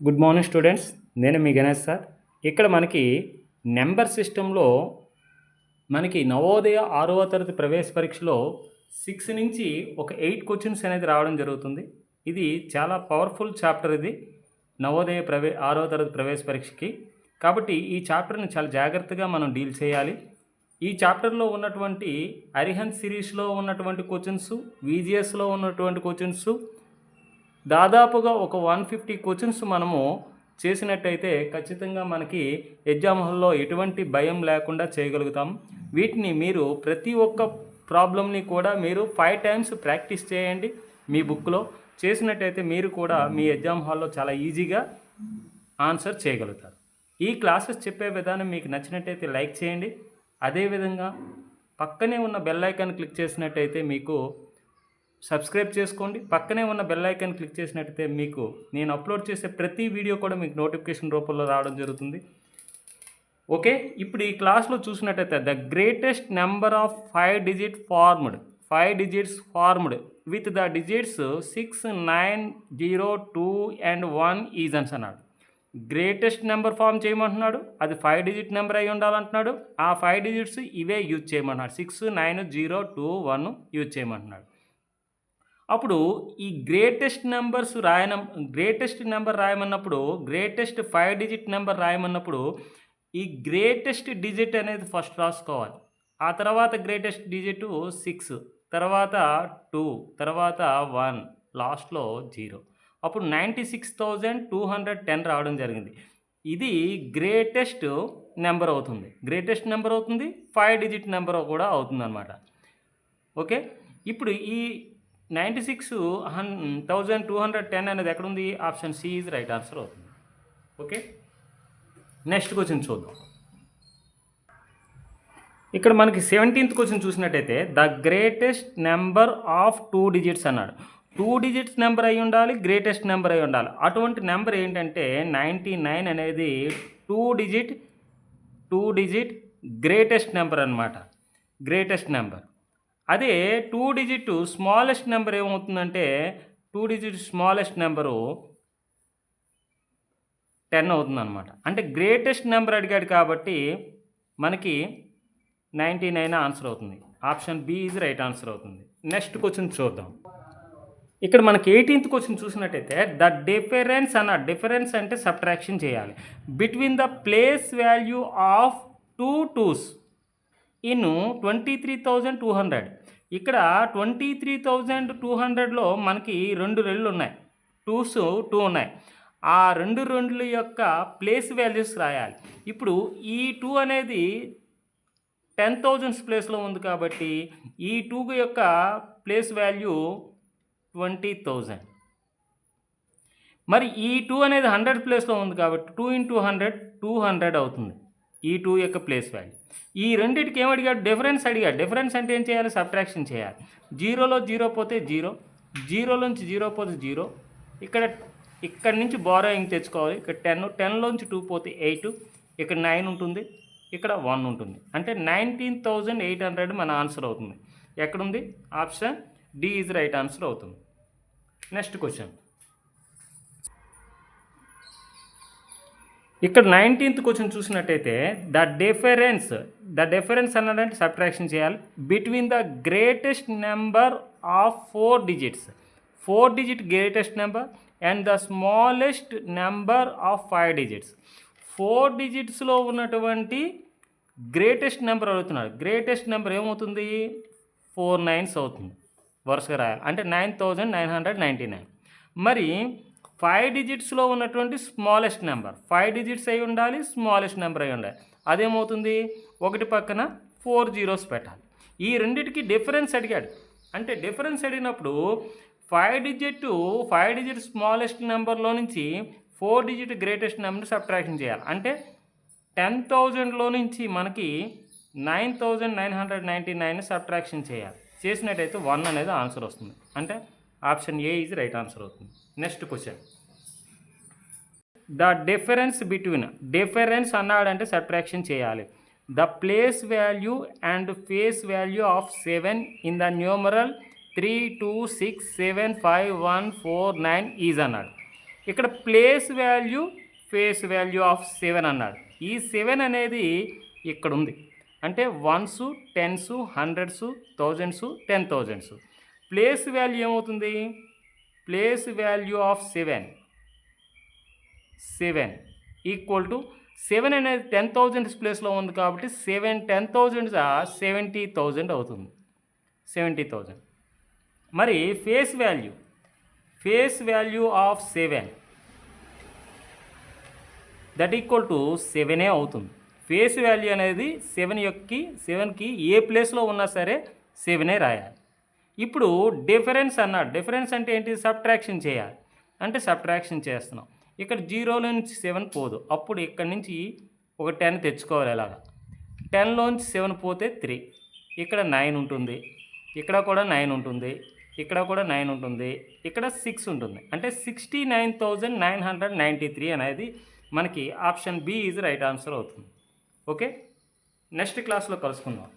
Good morning students నేను మీ Ganesh sir. ఇక్కడ మనకి నెంబర్ సిస్టంలో మనకి నవోదయ ఆరవ తరగతి ప్రవేశ పరీక్షలో సిక్స్ నుంచి ఒక ఎయిట్ క్వశ్చన్స్ అనేది రావడం జరుగుతుంది. ఇది చాలా పవర్ఫుల్ చాప్టర్ ఇది నవోదయ ప్రవే ఆరవ తరగతి ప్రవేశ పరీక్షకి. కాబట్టి ఈ చాప్టర్ని చాలా జాగ్రత్తగా మనం డీల్ చేయాలి. ఈ చాప్టర్లో ఉన్నటువంటి అరిహంత్ సిరీస్లో ఉన్నటువంటి క్వశ్చన్స్ విజిఎస్లో ఉన్నటువంటి క్వశ్చన్స్ దాదాపుగా ఒక వన్ ఫిఫ్టీ క్వశ్చన్స్ మనము చేసినట్టయితే ఖచ్చితంగా మనకి ఎగ్జామ్ హాల్లో ఎటువంటి భయం లేకుండా చేయగలుగుతాం. వీటిని మీరు ప్రతి ఒక్క ప్రాబ్లమ్ని కూడా మీరు ఫైవ్ టైమ్స్ ప్రాక్టీస్ చేయండి మీ బుక్లో. చేసినట్టయితే మీరు కూడా మీ ఎగ్జామ్ హాల్లో చాలా ఈజీగా ఆన్సర్ చేయగలుగుతారు. ఈ క్లాసెస్ చెప్పే విధానం మీకు నచ్చినట్టయితే లైక్ చేయండి. అదేవిధంగా పక్కనే ఉన్న బెల్ ఐకాన్ క్లిక్ చేసినట్టయితే మీకు సబ్స్క్రైబ్ చేసుకోండి. పక్కనే ఉన్న బెల్ ఐకాన్ క్లిక్ చేసినట్టయితే మీకు నేను అప్లోడ్ చేసే ప్రతి వీడియో కూడా మీకు నోటిఫికేషన్ రూపంలో రావడం జరుగుతుంది. ఓకే ఇప్పుడు ఈ క్లాస్లో చూసినట్టయితే the greatest number of five digit formed five digits formed with the digits six nine zero two and one ఈజన్స్ అన్నాడు. గ్రేటెస్ట్ నెంబర్ ఫామ్ చేయమంటున్నాడు అది ఫైవ్ డిజిట్ నెంబర్ అయి ఉండాలంటున్నాడు ఆ ఫైవ్ డిజిట్స్ ఇవే యూజ్ చేయమంటున్నాడు. Six nine zero two one use చేయమంటున్నాడు. అప్పుడు ఈ గ్రేటెస్ట్ నెంబర్స్ రాయన గ్రేటెస్ట్ నెంబర్ రాయమన్నప్పుడు గ్రేటెస్ట్ ఫైవ్ డిజిట్ నెంబర్ రాయమన్నప్పుడు ఈ గ్రేటెస్ట్ డిజిట్ అనేది ఫస్ట్ రాసుకోవాలి. ఆ తర్వాత గ్రేటెస్ట్ డిజిట్ సిక్స్ తర్వాత టూ తర్వాత వన్ లాస్ట్లో జీరో అప్పుడు ninety six thousand two hundred ten రావడం జరిగింది. ఇది గ్రేటెస్ట్ నెంబర్ అవుతుంది. గ్రేటెస్ట్ నెంబర్ అవుతుంది ఫైవ్ డిజిట్ నెంబర్ కూడా అవుతుంది అనమాట ఓకే? ఇప్పుడు ఈ నైంటీ సిక్స్ హన్ థౌజండ్ టూ హండ్రెడ్ టెన్ అనేది ఎక్కడుంది? Option C is right answer అవుతుంది. ఓకే? నెక్స్ట్ క్వశ్చన్ చూద్దాం. ఇక్కడ మనకి సెవెంటీన్త్ క్వశ్చన్ చూసినట్టయితే the greatest number of two digits అన్నాడు. టూ డిజిట్స్ నెంబర్ అయి ఉండాలి గ్రేటెస్ట్ నెంబర్ అయి ఉండాలి. అటువంటి నెంబర్ ఏంటంటే నైంటీ నైన్ అనేది two digit two digit greatest number అనమాట గ్రేటెస్ట్ నెంబర్. అదే టూ డిజిట్ స్మాలెస్ట్ నెంబర్ ఏమవుతుందంటే two digit smallest number ten అవుతుందన్నమాట. అంటే గ్రేటెస్ట్ నెంబర్ అడిగాడు కాబట్టి మనకి నైంటీ నైన్ ఆన్సర్ అవుతుంది. Option B is right answer అవుతుంది. నెక్స్ట్ క్వశ్చన్ చూద్దాం. ఇక్కడ మనకి ఎయిటీన్త్ క్వశ్చన్ చూసినట్టయితే ద డిఫరెన్స్ అన్న డిఫరెన్స్ అంటే సబ్ట్రాక్షన్ చేయాలి. Between the place value of two twos. In twenty three thousand two hundred. ఇక్కడ ట్వంటీ త్రీ థౌజండ్ టూ హండ్రెడ్లో మనకి రెండు రెళ్ళు ఉన్నాయి. టూస్ టూ ఉన్నాయి. ఆ రెండు రెండుల యొక్క ప్లేస్ వాల్యూస్ రాయాలి. ఇప్పుడు ఈ టూ అనేది టెన్ థౌజండ్స్ ప్లేస్లో ఉంది కాబట్టి ఈ టూ యొక్క ప్లేస్ వాల్యూ ట్వంటీ థౌజండ్ మరి ఈ టూ అనేది హండ్రెడ్ ప్లేస్లో ఉంది కాబట్టి two into hundred two hundred అవుతుంది. ఈ టూ యొక్క ప్లేస్ వాల్యూ. ఈ రెండింటికి ఏం అడిగాడు? డిఫరెన్స్ అడిగాడు. డిఫరెన్స్ అంటే ఏం చేయాలి? సబ్ట్రాక్షన్ చేయాలి. జీరోలో జీరో పోతే జీరో. జీరో నుంచి జీరో పోతే జీరో. ఇక్కడ ఇక్కడ నుంచి బారోయింగ్ తెచ్చుకోవాలి. ఇక్కడ టెన్ టెన్లోంచి టూ పోతే ఎయిట్ ఇక్కడ నైన్ ఉంటుంది. ఇక్కడ వన్ ఉంటుంది. అంటే నైన్టీన్ థౌజండ్ ఎయిట్ హండ్రెడ్ మన ఆన్సర్ అవుతుంది. ఎక్కడుంది? Option D is right answer అవుతుంది. నెక్స్ట్ క్వశ్చన్ ఇక్కడ నైన్టీన్త్ క్వశ్చన్ చూసినట్టయితే ద డిఫరెన్స్ ద డిఫరెన్స్ అన్నాడంటే సబ్ట్రాక్షన్ చేయాలి. Between the greatest number of four digits four digit greatest number and the smallest number of five digits four డిజిట్స్లో ఉన్నటువంటి greatest number అడుగుతున్నాడు. Greatest number ఏమవుతుంది? Four nines అవుతుంది. వరుసగా రాయాలి. అంటే nine thousand nine hundred ninety nine మరి five డిజిట్స్లో ఉన్నటువంటి స్మాలెస్ట్ నెంబర్. ఫైవ్ డిజిట్స్ అయి ఉండాలి స్మాలెస్ట్ నెంబర్ అయి ఉండాలి. అదేమవుతుంది? ఒకటి పక్కన ఫోర్ జీరోస్ పెట్టాలి. ఈ రెండింటికి డిఫరెన్స్ అడిగాడు. అంటే డిఫరెన్స్ అడిగినప్పుడు five digit five digit smallest నెంబర్లో నుంచి four digit greatest number subtraction చేయాలి. అంటే టెన్ థౌజండ్లో నుంచి మనకి nine thousand nine hundred ninety nine subtraction చేయాలి. చేసినట్టయితే వన్ అనేది ఆన్సర్ వస్తుంది. అంటే option A is right answer అవుతుంది. Next question the difference between difference అన్నాడంటే సబ్ట్రాక్షన్ చేయాలి. The place value and face value of seven in the numeral three two six seven five one four nine is అన్నాడు. ఇక్కడ place value face value of seven అన్నాడు. ఈ seven అనేది ఇక్కడ ఉంది. అంటే ones tens hundreds thousands ten thousands place value ఏమవుతుంది? Place value of seven seven equal to seven అనేది టెన్ థౌజండ్స్ ప్లేస్లో ఉంది కాబట్టి seven ten thousands seventy thousand అవుతుంది. సెవెంటీ థౌజండ్ మరి face value face value of seven that equal to సెవెనే అవుతుంది. Face value అనేది seven యొక్క సెవెన్కి ఏ ప్లేస్లో ఉన్నా సరే సెవెనే రాయాలి. ఇప్పుడు డిఫరెన్స్ అన్నాడు డిఫరెన్స్ అంటే ఏంటి? సబ్ట్రాక్షన్ చేయాలి. అంటే సబ్ట్రాక్షన్ చేస్తున్నాం. ఇక్కడ జీరో నుంచి సెవెన్ పోదు. అప్పుడు ఇక్కడ నుంచి ఒక టెన్ తెచ్చుకోవాలి ఎలాగా? టెన్లోంచి సెవెన్ పోతే త్రీ. ఇక్కడ నైన్ ఉంటుంది. ఇక్కడ కూడా నైన్ ఉంటుంది. ఇక్కడ కూడా నైన్ ఉంటుంది. ఇక్కడ సిక్స్ ఉంటుంది. అంటే sixty nine thousand nine hundred ninety three అనేది మనకి option B is right answer అవుతుంది. ఓకే? నెక్స్ట్ క్లాస్లో కలుసుకుందాం.